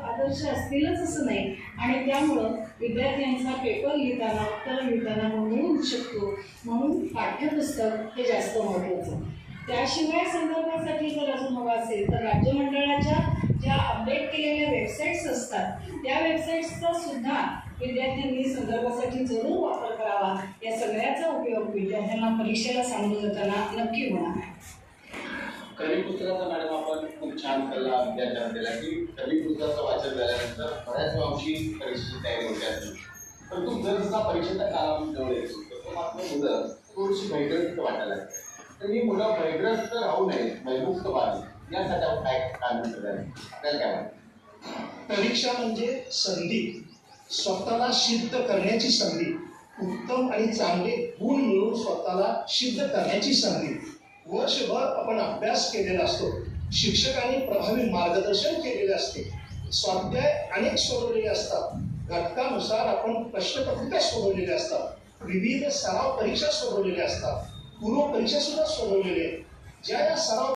आदर्श असतीलच असं नाही. आणि त्यामुळं विद्यार्थ्यांचा पेपर लिहिताना उत्तर लिहिताना म्हणून शकतो म्हणून पाठ्यपुस्तक हे जास्त महत्त्वाचं. त्याशिवाय संदर्भासाठी जर अजून हवा असेल तर राज्य मंडळाच्या ज्या अपडेट केलेल्या वेबसाईट्स असतात त्या वेबसाईट्सचा सुद्धा विद्यार्थ्यांनी संदर्भासाठी जरूर वापर करावा. या सगळ्याचा उपयोग विद्यार्थ्यांना परीक्षेला सामोरं जाताना नक्की होणार आहे. खूप छान सल्ला विद्यार्थ्यांना दिला की कवी पुस्तकाचं वाचन झाल्यानंतर बऱ्याच अंशी परीक्षेची तयारी होते असते परंतु जर जसा परीक्षेचा कालावधी जवळ येतो तर मात्र मुलं थोडीशी भयग्रस्त वाटायला लागते. तर ही मुलं भयग्रस्त राहू नये भयमुक्त व्हावी यासाठी आपण काय कारण करायला आपल्याला काय वाटतं? परीक्षा म्हणजे संधी. स्वतःला सिद्ध करण्याची संधी. उत्तम आणि चांगले गुण मिळवून स्वतःला सिद्ध करण्याची संधी. वर्षभर आपण अभ्यास केलेला असतो. शिक्षकांनी प्रभावी मार्गदर्शन केलेले असते. स्वाध्याय अनेक सोडवलेले असतात. घटकानुसार आपण प्रश्नपत्रिका सोडवलेल्या असतात. विविध सराव परीक्षा सोडवलेल्या असतात. पूर्व परीक्षा सुद्धा सोडवलेल्या आहेत. ज्या या सराव